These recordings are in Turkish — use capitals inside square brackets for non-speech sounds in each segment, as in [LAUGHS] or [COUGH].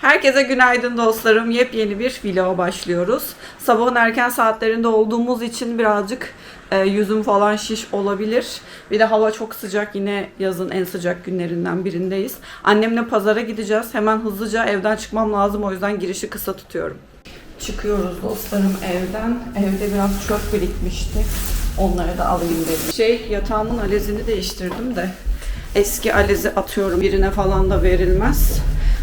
Herkese günaydın dostlarım. Yepyeni bir vloga başlıyoruz. Sabahın erken saatlerinde olduğumuz için birazcık e, yüzüm falan şiş olabilir. Bir de hava çok sıcak. Yine yazın en sıcak günlerinden birindeyiz. Annemle pazara gideceğiz. Hemen hızlıca evden çıkmam lazım. O yüzden girişi kısa tutuyorum. Çıkıyoruz dostlarım evden. Evde biraz çöp birikmişti. Onları da alayım dedim. Şey yatağımın alezini değiştirdim de eski alezi atıyorum. Birine falan da verilmez.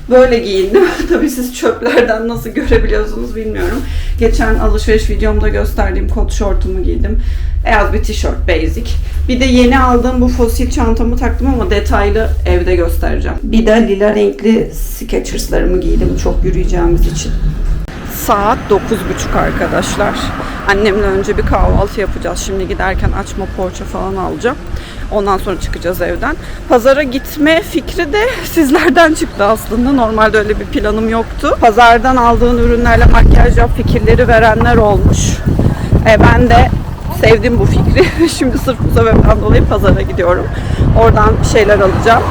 Böyle giyindim. [LAUGHS] Tabii siz çöplerden nasıl görebiliyorsunuz bilmiyorum. Geçen alışveriş videomda gösterdiğim kot şortumu giydim. Beyaz bir tişört basic. Bir de yeni aldığım bu fosil çantamı taktım ama detaylı evde göstereceğim. Bir de lila renkli Skechers'larımı giydim çok yürüyeceğimiz için. Saat 9.30 arkadaşlar. Annemle önce bir kahvaltı yapacağız. Şimdi giderken açma poğaça falan alacağım. Ondan sonra çıkacağız evden. Pazara gitme fikri de [LAUGHS] sizlerden çıktı aslında. Normalde öyle bir planım yoktu. Pazardan aldığın ürünlerle makyaj yap fikirleri verenler olmuş. E, ben de sevdim bu fikri. [LAUGHS] Şimdi sırf bu sebepten dolayı pazara gidiyorum. Oradan şeyler alacağım.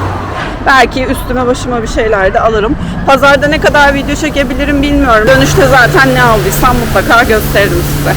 Belki üstüme başıma bir şeyler de alırım. Pazarda ne kadar video çekebilirim bilmiyorum. Dönüşte zaten ne aldıysam mutlaka gösteririm size.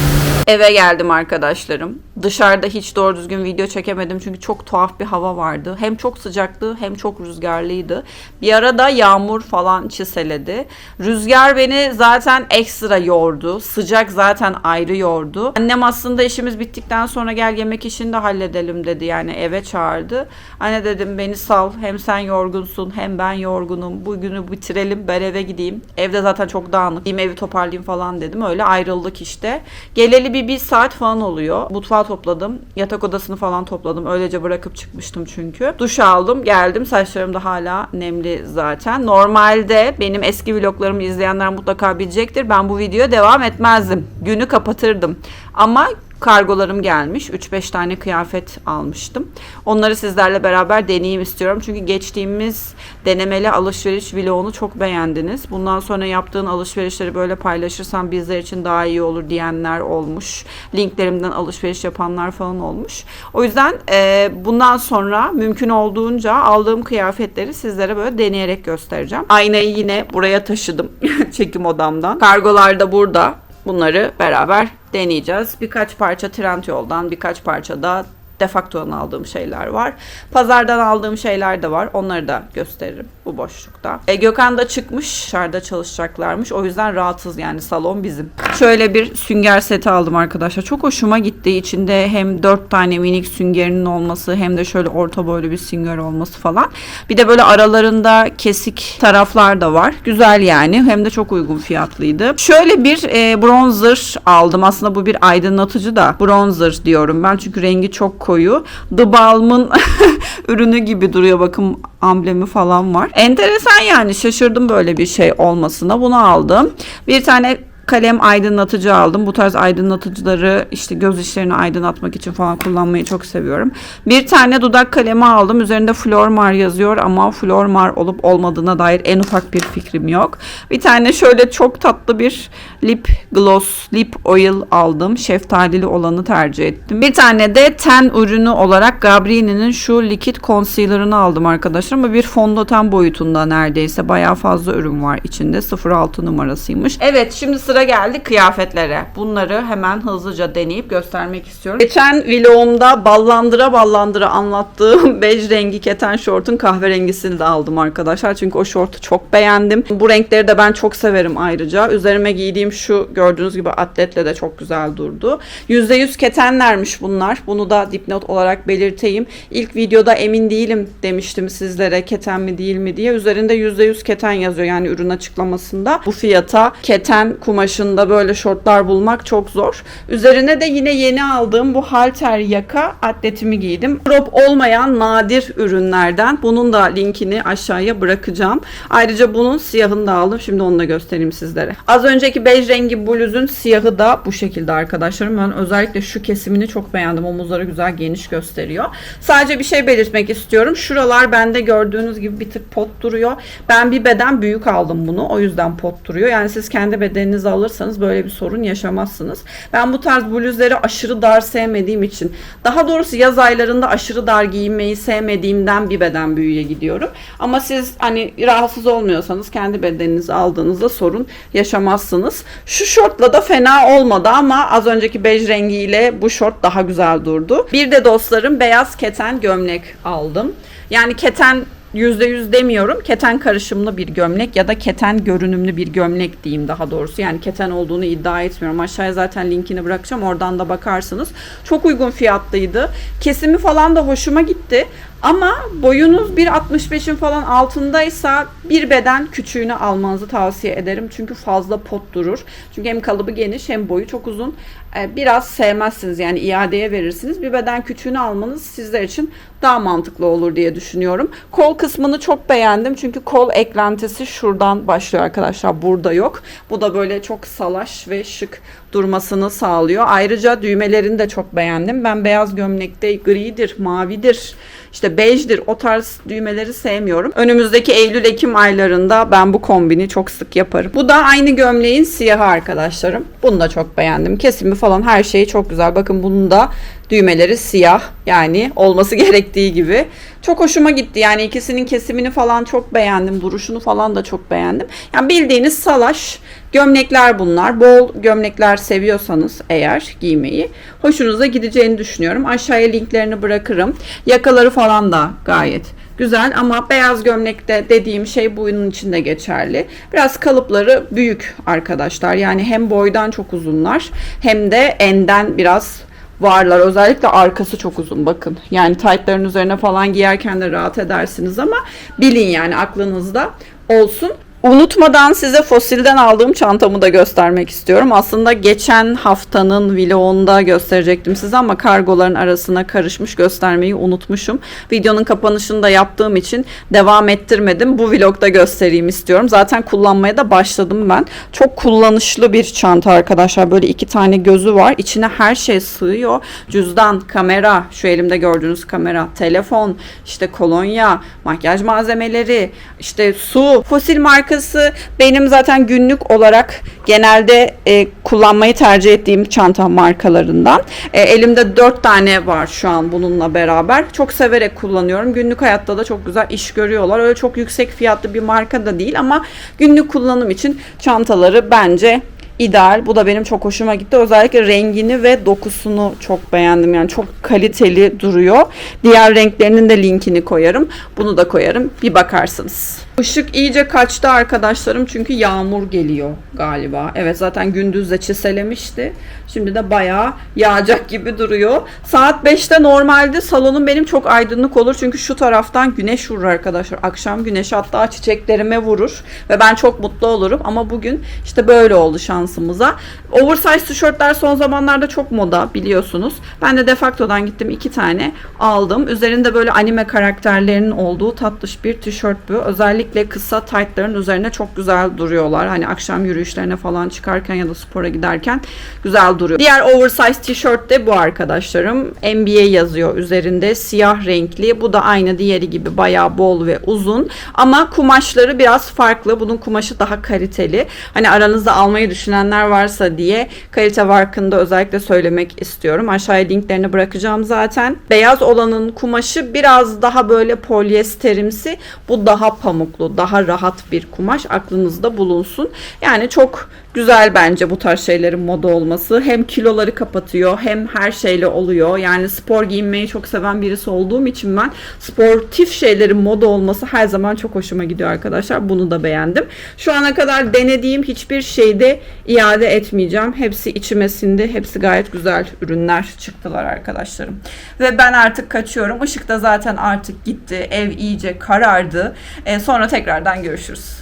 Eve geldim arkadaşlarım. Dışarıda hiç doğru düzgün video çekemedim çünkü çok tuhaf bir hava vardı. Hem çok sıcaktı hem çok rüzgarlıydı. Bir ara da yağmur falan çiseledi. Rüzgar beni zaten ekstra yordu. Sıcak zaten ayrı yordu. Annem aslında işimiz bittikten sonra gel yemek işini de halledelim dedi. Yani eve çağırdı. Anne dedim beni sal. Hem sen yorgunsun hem ben yorgunum. Bugünü bitirelim ben eve gideyim. Evde zaten çok dağınık. Evi toparlayayım falan dedim. Öyle ayrıldık işte. Geleli bir, bir saat falan oluyor. Mutfağı topladım. Yatak odasını falan topladım. Öylece bırakıp çıkmıştım çünkü. Duş aldım geldim. Saçlarım da hala nemli zaten. Normalde benim eski vloglarımı izleyenler mutlaka bilecektir. Ben bu videoya devam etmezdim. Günü kapatırdım. Ama kargolarım gelmiş. 3-5 tane kıyafet almıştım. Onları sizlerle beraber deneyeyim istiyorum. Çünkü geçtiğimiz denemeli alışveriş vlogunu çok beğendiniz. Bundan sonra yaptığın alışverişleri böyle paylaşırsan bizler için daha iyi olur diyenler olmuş. Linklerimden alışveriş yapanlar falan olmuş. O yüzden e, bundan sonra mümkün olduğunca aldığım kıyafetleri sizlere böyle deneyerek göstereceğim. Aynayı yine buraya taşıdım [LAUGHS] çekim odamdan. Kargolar da burada. Bunları beraber deneyeceğiz. Birkaç parça Trendyol'dan, birkaç parça da Defacto'dan aldığım şeyler var. Pazardan aldığım şeyler de var. Onları da gösteririm bu boşlukta. E, Gökhan da çıkmış. Dışarıda çalışacaklarmış. O yüzden rahatız yani salon bizim. Şöyle bir sünger seti aldım arkadaşlar. Çok hoşuma gitti. İçinde hem 4 tane minik süngerinin olması hem de şöyle orta boylu bir sünger olması falan. Bir de böyle aralarında kesik taraflar da var. Güzel yani. Hem de çok uygun fiyatlıydı. Şöyle bir e, bronzer aldım. Aslında bu bir aydınlatıcı da bronzer diyorum ben. Çünkü rengi çok koyu. The Balm'ın [LAUGHS] ürünü gibi duruyor. Bakın amblemi falan var. Enteresan yani şaşırdım böyle bir şey olmasına. Bunu aldım. Bir tane kalem aydınlatıcı aldım. Bu tarz aydınlatıcıları işte göz işlerini aydınlatmak için falan kullanmayı çok seviyorum. Bir tane dudak kalemi aldım. Üzerinde Flormar yazıyor ama Flormar olup olmadığına dair en ufak bir fikrim yok. Bir tane şöyle çok tatlı bir lip gloss, lip oil aldım. Şeftalili olanı tercih ettim. Bir tane de ten ürünü olarak Gabrini'nin şu likit concealer'ını aldım arkadaşlar ama bir fondöten boyutunda neredeyse. Bayağı fazla ürün var içinde. 06 numarasıymış. Evet şimdi sıra geldi kıyafetlere. Bunları hemen hızlıca deneyip göstermek istiyorum. Geçen vlogumda ballandıra ballandıra anlattığım [LAUGHS] bej rengi keten şortun kahverengisini de aldım arkadaşlar. Çünkü o şortu çok beğendim. Bu renkleri de ben çok severim ayrıca. Üzerime giydiğim şu gördüğünüz gibi atletle de çok güzel durdu. %100 ketenlermiş bunlar. Bunu da dipnot olarak belirteyim. İlk videoda emin değilim demiştim sizlere keten mi değil mi diye. Üzerinde %100 keten yazıyor yani ürün açıklamasında. Bu fiyata keten kumaşında böyle şortlar bulmak çok zor. Üzerine de yine yeni aldığım bu halter yaka atletimi giydim. Crop olmayan nadir ürünlerden. Bunun da linkini aşağıya bırakacağım. Ayrıca bunun siyahını da aldım. Şimdi onu da göstereyim sizlere. Az önceki bej rengi bluzun siyahı da bu şekilde arkadaşlarım. Ben özellikle şu kesimini çok beğendim. Omuzları güzel geniş gösteriyor. Sadece bir şey belirtmek istiyorum. Şuralar bende gördüğünüz gibi bir tık pot duruyor. Ben bir beden büyük aldım bunu. O yüzden pot duruyor. Yani siz kendi bedeninizi alırsanız böyle bir sorun yaşamazsınız. Ben bu tarz bluzları aşırı dar sevmediğim için daha doğrusu yaz aylarında aşırı dar giyinmeyi sevmediğimden bir beden büyüğe gidiyorum. Ama siz hani rahatsız olmuyorsanız kendi bedeninizi aldığınızda sorun yaşamazsınız. Şu şortla da fena olmadı ama az önceki bej rengiyle bu şort daha güzel durdu. Bir de dostlarım beyaz keten gömlek aldım. Yani keten %100 demiyorum. Keten karışımlı bir gömlek ya da keten görünümlü bir gömlek diyeyim daha doğrusu. Yani keten olduğunu iddia etmiyorum. Aşağıya zaten linkini bırakacağım. Oradan da bakarsınız. Çok uygun fiyatlıydı. Kesimi falan da hoşuma gitti. Ama boyunuz 1.65'in falan altındaysa bir beden küçüğünü almanızı tavsiye ederim. Çünkü fazla pot durur. Çünkü hem kalıbı geniş hem boyu çok uzun. Ee, Biraz sevmezsiniz yani iadeye verirsiniz. Bir beden küçüğünü almanız sizler için daha mantıklı olur diye düşünüyorum. Kol kısmını çok beğendim. Çünkü kol eklentisi şuradan başlıyor arkadaşlar. Burada yok. Bu da böyle çok salaş ve şık durmasını sağlıyor. Ayrıca düğmelerini de çok beğendim. Ben beyaz gömlekte gridir, mavidir, işte bejdir o tarz düğmeleri sevmiyorum. Önümüzdeki Eylül-Ekim aylarında ben bu kombini çok sık yaparım. Bu da aynı gömleğin siyahı arkadaşlarım. Bunu da çok beğendim. Kesimi falan her şeyi çok güzel. Bakın bunun da düğmeleri siyah yani olması [LAUGHS] gerektiği gibi. Çok hoşuma gitti yani ikisinin kesimini falan çok beğendim. Duruşunu falan da çok beğendim. Yani bildiğiniz salaş gömlekler bunlar. Bol gömlekler seviyorsanız eğer giymeyi hoşunuza gideceğini düşünüyorum. Aşağıya linklerini bırakırım. Yakaları falan da gayet güzel ama beyaz gömlekte dediğim şey bunun için de geçerli. Biraz kalıpları büyük arkadaşlar. Yani hem boydan çok uzunlar hem de enden biraz varlar. Özellikle arkası çok uzun bakın. Yani taytların üzerine falan giyerken de rahat edersiniz ama bilin yani aklınızda olsun. Unutmadan size Fosil'den aldığım çantamı da göstermek istiyorum. Aslında geçen haftanın vlogunda gösterecektim size ama kargoların arasına karışmış göstermeyi unutmuşum. Videonun kapanışını da yaptığım için devam ettirmedim. Bu vlogda göstereyim istiyorum. Zaten kullanmaya da başladım ben. Çok kullanışlı bir çanta arkadaşlar. Böyle iki tane gözü var. İçine her şey sığıyor. Cüzdan, kamera, şu elimde gördüğünüz kamera, telefon, işte kolonya, makyaj malzemeleri, işte su, fosil markası benim zaten günlük olarak genelde e, kullanmayı tercih ettiğim çanta markalarından. E, elimde 4 tane var şu an bununla beraber. Çok severek kullanıyorum. Günlük hayatta da çok güzel iş görüyorlar. Öyle çok yüksek fiyatlı bir marka da değil ama günlük kullanım için çantaları bence ideal. Bu da benim çok hoşuma gitti. Özellikle rengini ve dokusunu çok beğendim. Yani çok kaliteli duruyor. Diğer renklerinin de linkini koyarım. Bunu da koyarım. Bir bakarsınız. Işık iyice kaçtı arkadaşlarım çünkü yağmur geliyor galiba. Evet zaten gündüz de çiselemişti. Şimdi de bayağı yağacak gibi duruyor. Saat 5'te normalde salonum benim çok aydınlık olur. Çünkü şu taraftan güneş vurur arkadaşlar. Akşam güneş hatta çiçeklerime vurur. Ve ben çok mutlu olurum. Ama bugün işte böyle oldu şansımıza. Oversize tişörtler son zamanlarda çok moda biliyorsunuz. Ben de Defacto'dan gittim iki tane aldım. Üzerinde böyle anime karakterlerinin olduğu tatlış bir tişört bu. Özellikle kısa taytların üzerine çok güzel duruyorlar. Hani akşam yürüyüşlerine falan çıkarken ya da spora giderken güzel duruyor. Diğer oversize tişört de bu arkadaşlarım. NBA yazıyor üzerinde. Siyah renkli. Bu da aynı diğeri gibi bayağı bol ve uzun. Ama kumaşları biraz farklı. Bunun kumaşı daha kaliteli. Hani aranızda almayı düşünenler varsa diye kalite farkında özellikle söylemek istiyorum. Aşağıya linklerini bırakacağım zaten. Beyaz olanın kumaşı biraz daha böyle polyesterimsi. Bu daha pamuklu, daha rahat bir kumaş. Aklınızda bulunsun. Yani çok güzel bence bu tarz şeylerin moda olması. Hem kiloları kapatıyor hem her şeyle oluyor. Yani spor giyinmeyi çok seven birisi olduğum için ben sportif şeylerin moda olması her zaman çok hoşuma gidiyor arkadaşlar. Bunu da beğendim. Şu ana kadar denediğim hiçbir şeyde iade etmeyeceğim. Hepsi içime sindi. Hepsi gayet güzel ürünler çıktılar arkadaşlarım. Ve ben artık kaçıyorum. Işık da zaten artık gitti. Ev iyice karardı. E, sonra tekrardan görüşürüz.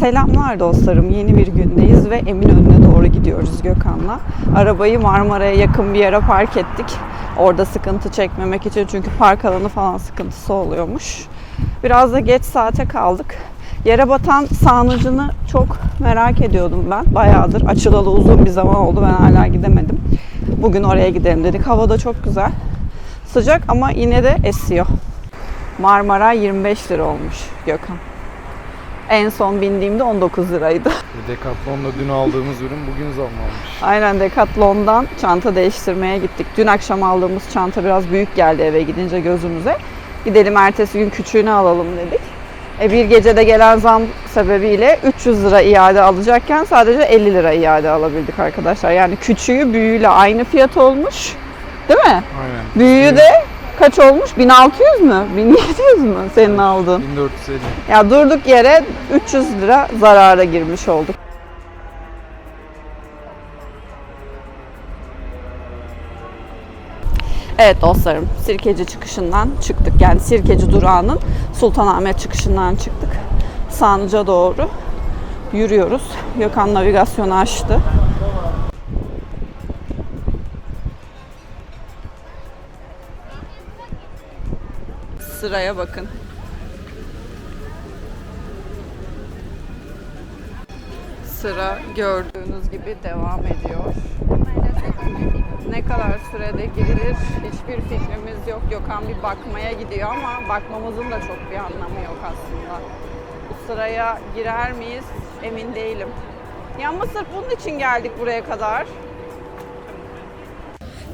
Selamlar dostlarım. Yeni bir gündeyiz ve Eminönü'ne doğru gidiyoruz Gökhan'la. Arabayı Marmara'ya yakın bir yere park ettik. Orada sıkıntı çekmemek için çünkü park alanı falan sıkıntısı oluyormuş. Biraz da geç saate kaldık. Yere batan sarnıcını çok merak ediyordum ben. Bayağıdır açılalı uzun bir zaman oldu. Ben hala gidemedim. Bugün oraya gidelim dedik. Hava da çok güzel. Sıcak ama yine de esiyor. Marmara 25 lira olmuş Gökhan. En son bindiğimde 19 liraydı. Decathlon'da dün aldığımız ürün bugün zamlanmış. Aynen Decathlon'dan çanta değiştirmeye gittik. Dün akşam aldığımız çanta biraz büyük geldi eve gidince gözümüze. Gidelim ertesi gün küçüğünü alalım dedik. E bir gecede gelen zam sebebiyle 300 lira iade alacakken sadece 50 lira iade alabildik arkadaşlar. Yani küçüğü büyüğüyle aynı fiyat olmuş. Değil mi? Aynen. Büyüğü de kaç olmuş? 1600 mü? [LAUGHS] 1700 mü senin aldığın? 1450. Ya durduk yere 300 lira zarara girmiş olduk. Evet dostlarım, Sirkeci çıkışından çıktık. Yani Sirkeci durağının Sultanahmet çıkışından çıktık. Sanca doğru yürüyoruz. Gökhan navigasyonu açtı. Sıraya bakın. Sıra gördüğünüz gibi devam ediyor. Ne kadar sürede girilir hiçbir fikrimiz yok. Gökhan bir bakmaya gidiyor ama bakmamızın da çok bir anlamı yok aslında. Bu sıraya girer miyiz emin değilim. Ya Mısır bunun için geldik buraya kadar.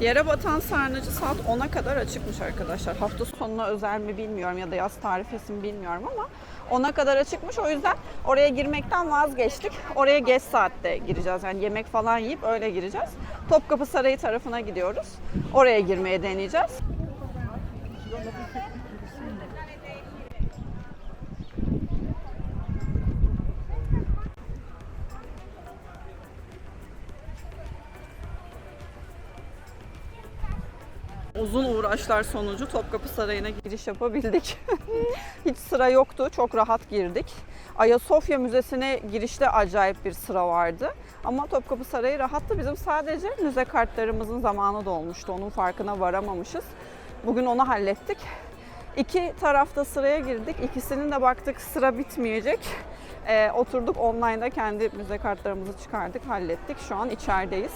Yere batan sarnıcı saat 10'a kadar açıkmış arkadaşlar. Hafta sonuna özel mi bilmiyorum ya da yaz tarifesi mi bilmiyorum ama 10'a kadar açıkmış. O yüzden oraya girmekten vazgeçtik. Oraya geç saatte gireceğiz. Yani yemek falan yiyip öyle gireceğiz. Topkapı Sarayı tarafına gidiyoruz. Oraya girmeye deneyeceğiz. Uzun uğraşlar sonucu Topkapı Sarayı'na giriş yapabildik. [LAUGHS] Hiç sıra yoktu. Çok rahat girdik. Ayasofya Müzesi'ne girişte acayip bir sıra vardı. Ama Topkapı Sarayı rahattı. Bizim sadece müze kartlarımızın zamanı dolmuştu. Onun farkına varamamışız. Bugün onu hallettik. İki tarafta sıraya girdik. İkisinin de baktık sıra bitmeyecek. Ee, oturduk online'da kendi müze kartlarımızı çıkardık, hallettik. Şu an içerideyiz.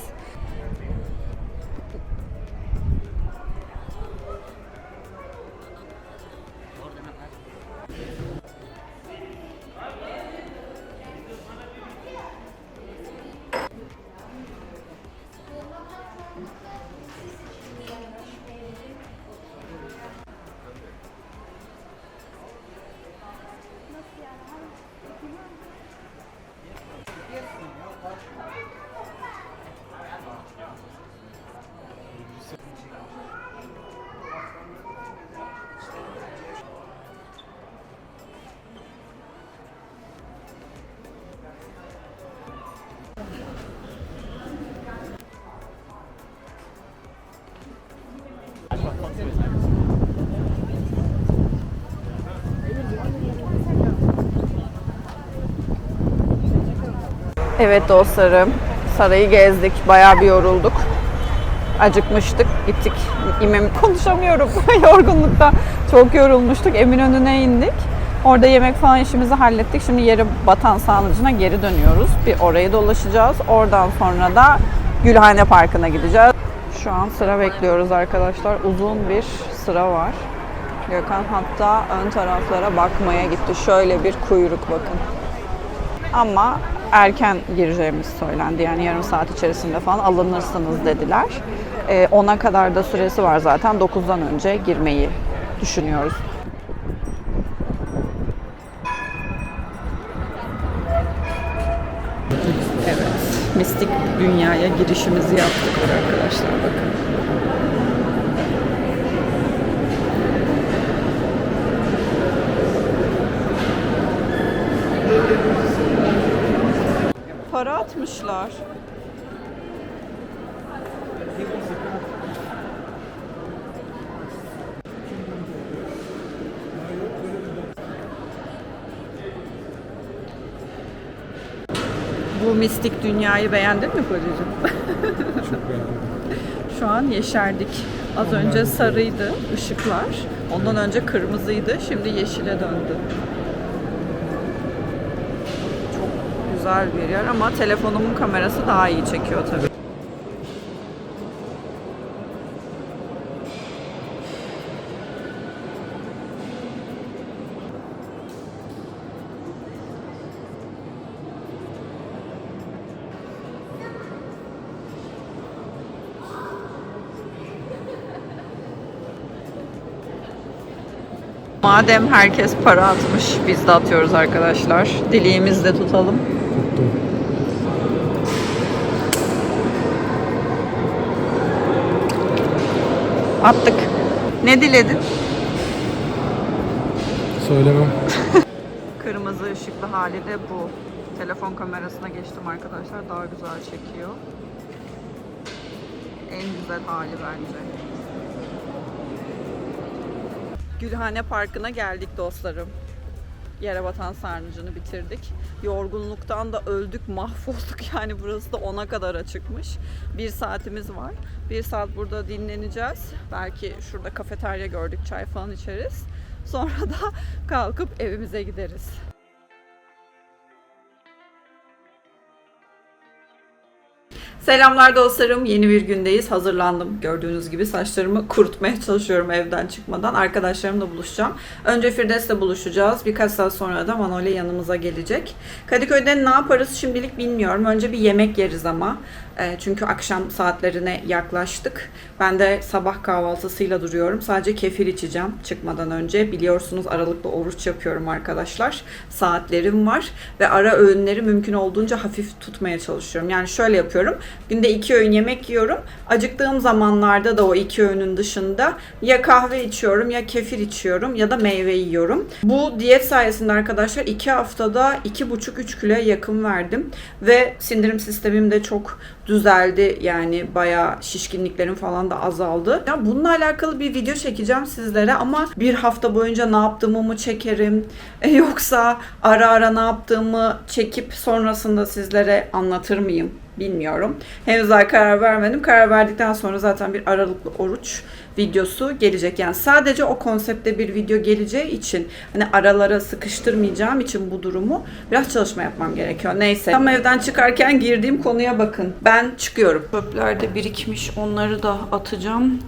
Evet dostlarım, sarayı gezdik, bayağı bir yorulduk. Acıkmıştık, gittik. İmem [LAUGHS] konuşamıyorum [LAUGHS] yorgunlukta. Çok yorulmuştuk. Eminönü'ne indik. Orada yemek falan işimizi hallettik. Şimdi yeri batan sarnıcına geri dönüyoruz. Bir orayı dolaşacağız. Oradan sonra da Gülhane Parkı'na gideceğiz. Şu an sıra bekliyoruz arkadaşlar. Uzun bir sıra var. Gökhan hatta ön taraflara bakmaya gitti. Şöyle bir kuyruk bakın. Ama erken gireceğimiz söylendi. Yani yarım saat içerisinde falan alınırsınız dediler. Ee, 10'a kadar da süresi var zaten. 9'dan önce girmeyi düşünüyoruz. Evet, mistik dünyaya girişimizi yaptık arkadaşlar bakın. Para atmışlar. Bu mistik dünyayı beğendin mi kocacığım? Çok beğendim. Şu an yeşerdik. Az önce sarıydı ışıklar. Ondan önce kırmızıydı. Şimdi yeşile döndü. Çok güzel bir yer ama telefonumun kamerası daha iyi çekiyor tabii. Madem herkes para atmış, biz de atıyoruz arkadaşlar. Dileğimizi de tutalım. Attık. Ne diledin? Söylemem. [LAUGHS] Kırmızı ışıklı hali de bu. Telefon kamerasına geçtim arkadaşlar. Daha güzel çekiyor. En güzel hali bence. Gülhane Parkı'na geldik dostlarım. Yere batan sarnıcını bitirdik. Yorgunluktan da öldük, mahvolduk. [LAUGHS] Yani burası da 10'a kadar açıkmış. Bir saatimiz var. Bir saat burada dinleneceğiz. Belki şurada kafeterya gördük, çay falan içeriz. Sonra da [LAUGHS] kalkıp evimize gideriz. Selamlar dostlarım. Yeni bir gündeyiz. Hazırlandım. Gördüğünüz gibi saçlarımı kurutmaya çalışıyorum evden çıkmadan. Arkadaşlarımla buluşacağım. Önce Firdevs'le buluşacağız. Birkaç saat sonra da Manolya yanımıza gelecek. Kadıköy'de ne yaparız şimdilik bilmiyorum. Önce bir yemek yeriz ama. E, Çünkü akşam saatlerine yaklaştık. Ben de sabah kahvaltısıyla duruyorum. Sadece kefir içeceğim çıkmadan önce. Biliyorsunuz aralıklı oruç yapıyorum arkadaşlar. Saatlerim var ve ara öğünleri mümkün olduğunca hafif tutmaya çalışıyorum. Yani şöyle yapıyorum. Günde iki öğün yemek yiyorum. Acıktığım zamanlarda da o iki öğünün dışında ya kahve içiyorum ya kefir içiyorum ya da meyve yiyorum. Bu diyet sayesinde arkadaşlar iki haftada iki buçuk üç kiloya yakın verdim ve sindirim sistemim de çok düzeldi. Yani bayağı şişkinliklerim falan da azaldı. Ya bununla alakalı bir video çekeceğim sizlere ama bir hafta boyunca ne yaptığımı mı çekerim E, yoksa ara ara ne yaptığımı çekip sonrasında sizlere anlatır mıyım bilmiyorum. Henüz daha karar vermedim. Karar verdikten sonra zaten bir aralıklı oruç videosu gelecek. Yani sadece o konsepte bir video geleceği için hani aralara sıkıştırmayacağım için bu durumu biraz çalışma yapmam gerekiyor. Neyse. Tam evden çıkarken girdiğim konuya bakın. Ben çıkıyorum. Çöplerde birikmiş onları da atacağım.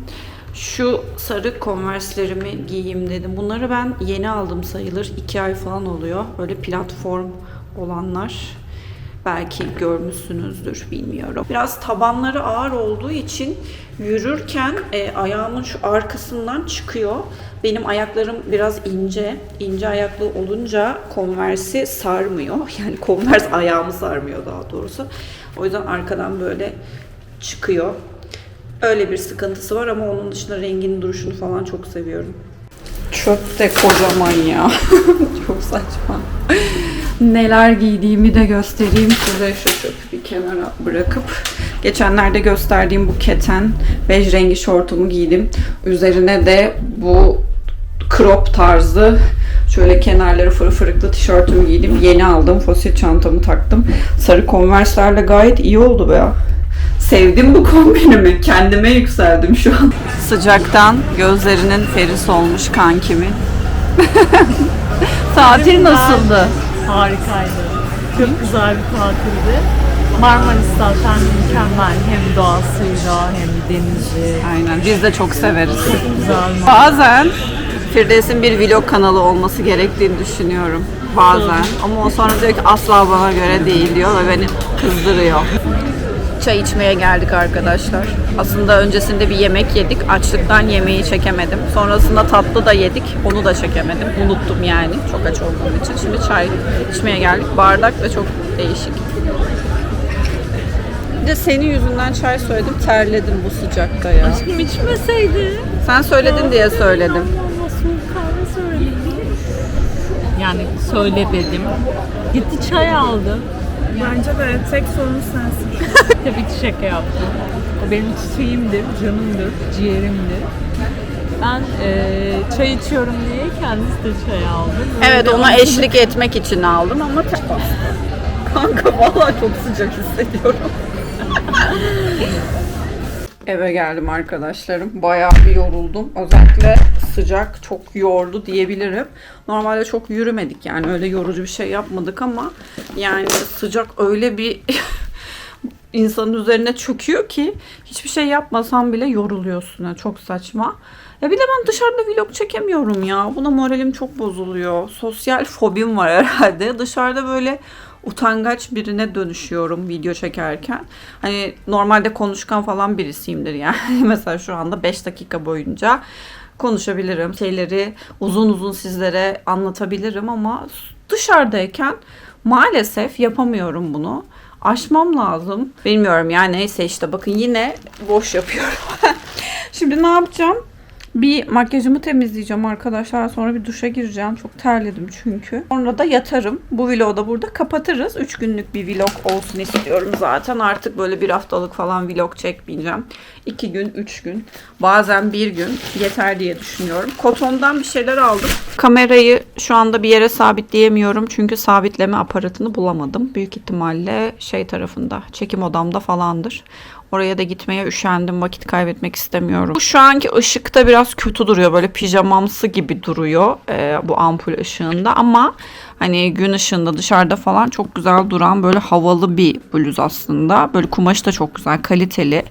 Şu sarı konverslerimi giyeyim dedim. Bunları ben yeni aldım sayılır. 2 ay falan oluyor. Böyle platform olanlar. Belki görmüşsünüzdür bilmiyorum. Biraz tabanları ağır olduğu için yürürken e, ayağımın şu arkasından çıkıyor. Benim ayaklarım biraz ince. İnce ayaklı olunca konversi sarmıyor. [LAUGHS] Yani konvers ayağımı sarmıyor daha doğrusu. O yüzden arkadan böyle çıkıyor. Öyle bir sıkıntısı var ama onun dışında renginin duruşunu falan çok seviyorum. Çöp de kocaman ya. [LAUGHS] çok saçma. Neler giydiğimi de göstereyim size. Şu çöpü bir kenara bırakıp. Geçenlerde gösterdiğim bu keten bej rengi şortumu giydim. Üzerine de bu crop tarzı şöyle kenarları fırı fırıklı tişörtümü giydim. Yeni aldım. Fosil çantamı taktım. Sarı konverslerle gayet iyi oldu be. Sevdim bu kombinimi. Kendime yükseldim şu an. Sıcaktan gözlerinin feris olmuş kankimi. [LAUGHS] Tatil nasıldı? Harikaydı. Çok güzel bir tatildi. Marmaris zaten mükemmel. Hem doğasıyla hem denizi. Aynen. Biz de çok severiz. Çok güzel. Bazen Firdevs'in bir vlog kanalı olması gerektiğini düşünüyorum. Bazen. Ama o sonra diyor ki asla bana göre değil diyor ve beni kızdırıyor. Çay içmeye geldik arkadaşlar. Aslında öncesinde bir yemek yedik. Açlıktan yemeği çekemedim. Sonrasında tatlı da yedik. Onu da çekemedim. Unuttum yani. Çok aç olduğum için. Şimdi çay içmeye geldik. Bardak da çok değişik. Bir de senin yüzünden çay söyledim. Terledim bu sıcakta ya. Aşkım içmeseydi. Sen söyledin diye söyledim. Kahve söyledim. Yani söyle dedim. Gitti çay aldı. Bence de tek sorun sensin. [LAUGHS] Tabii ki şaka yaptım. O benim çiçeğimdir, canımdır, ciğerimdir. Ben eee, çay içiyorum diye kendisi de çay aldı. Böyle Evet ona eşlik etmek için aldım ama bastı. [LAUGHS] Kanka vallahi çok sıcak hissediyorum. [LAUGHS] Eve geldim arkadaşlarım. Bayağı bir yoruldum. Özellikle sıcak çok yordu diyebilirim. Normalde çok yürümedik yani öyle yorucu bir şey yapmadık ama yani sıcak öyle bir [LAUGHS] insanın üzerine çöküyor ki hiçbir şey yapmasan bile yoruluyorsun. Yani çok saçma. Ya bir de ben dışarıda vlog çekemiyorum ya. Buna moralim çok bozuluyor. Sosyal fobim var herhalde. Dışarıda böyle utangaç birine dönüşüyorum video çekerken. Hani normalde konuşkan falan birisiyimdir yani. [LAUGHS] Mesela şu anda 5 dakika boyunca konuşabilirim. Şeyleri uzun uzun sizlere anlatabilirim ama dışarıdayken maalesef yapamıyorum bunu. Aşmam lazım. Bilmiyorum yani neyse işte bakın yine boş yapıyorum. [LAUGHS] Şimdi ne yapacağım? Bir makyajımı temizleyeceğim arkadaşlar. Sonra bir duşa gireceğim. Çok terledim çünkü. Sonra da yatarım. Bu vlogu da burada kapatırız. 3 günlük bir vlog olsun istiyorum zaten. Artık böyle bir haftalık falan vlog çekmeyeceğim. 2 gün, 3 gün. Bazen bir gün yeter diye düşünüyorum. Kotondan bir şeyler aldım. Kamerayı şu anda bir yere sabitleyemiyorum. Çünkü sabitleme aparatını bulamadım. Büyük ihtimalle şey tarafında, çekim odamda falandır. Oraya da gitmeye üşendim. Vakit kaybetmek istemiyorum. Bu şu anki ışıkta biraz kötü duruyor. Böyle pijamamsı gibi duruyor e, bu ampul ışığında. Ama hani gün ışığında dışarıda falan çok güzel duran böyle havalı bir bluz aslında. Böyle kumaşı da çok güzel, kaliteli.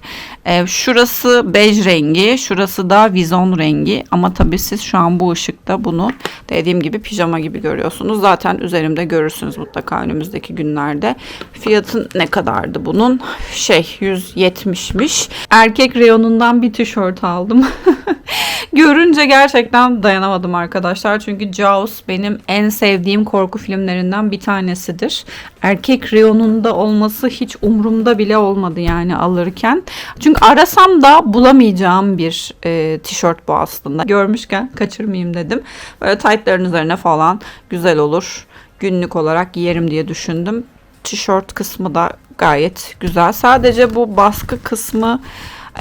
E, şurası bej rengi, şurası da vizon rengi. Ama tabii siz şu an bu ışıkta bunu dediğim gibi pijama gibi görüyorsunuz. Zaten üzerimde görürsünüz mutlaka önümüzdeki günlerde. Fiyatı ne kadardı bunun? Şey 170'miş. Erkek reyonundan bir tişört aldım. [LAUGHS] Görünce gerçekten dayanamadım arkadaşlar. Çünkü Jaws benim en sevdiğim korku filmlerinden bir tanesidir. Erkek reyonunda olması hiç umurumda bile olmadı yani alırken. Çünkü arasam da bulamayacağım bir e, tişört bu aslında. Görmüşken kaçırmayayım dedim. Böyle taytların üzerine falan güzel olur. Günlük olarak giyerim diye düşündüm. Tişört kısmı da gayet güzel. Sadece bu baskı kısmı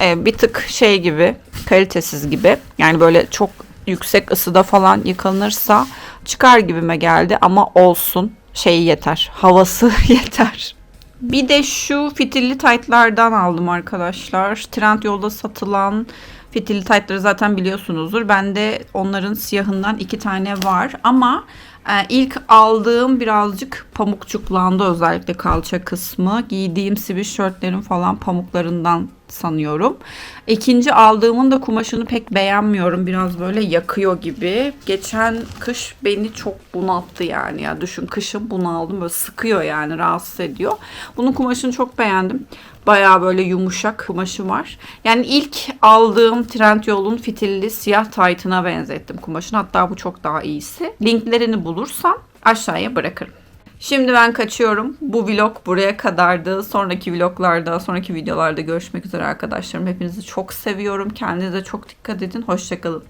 e, bir tık şey gibi kalitesiz gibi. Yani böyle çok yüksek ısıda falan yıkanırsa çıkar gibime geldi ama olsun. Şeyi yeter. Havası [LAUGHS] yeter. Bir de şu fitilli taytlardan aldım arkadaşlar. Trendyol'da satılan fitilli taytları zaten biliyorsunuzdur. Bende onların siyahından iki tane var ama ilk aldığım birazcık pamukçuklandı özellikle kalça kısmı. Giydiğim sweatshirtlerin falan pamuklarından sanıyorum. İkinci aldığımın da kumaşını pek beğenmiyorum. Biraz böyle yakıyor gibi. Geçen kış beni çok bunalttı yani. Ya düşün kışın bunaldım. Böyle sıkıyor yani rahatsız ediyor. Bunun kumaşını çok beğendim. Bayağı böyle yumuşak kumaşı var. Yani ilk aldığım Trendyol'un fitilli siyah taytına benzettim kumaşını. Hatta bu çok daha iyisi. Linklerini bulursam aşağıya bırakırım. Şimdi ben kaçıyorum. Bu vlog buraya kadardı. Sonraki vloglarda, sonraki videolarda görüşmek üzere arkadaşlarım. Hepinizi çok seviyorum. Kendinize çok dikkat edin. Hoşçakalın.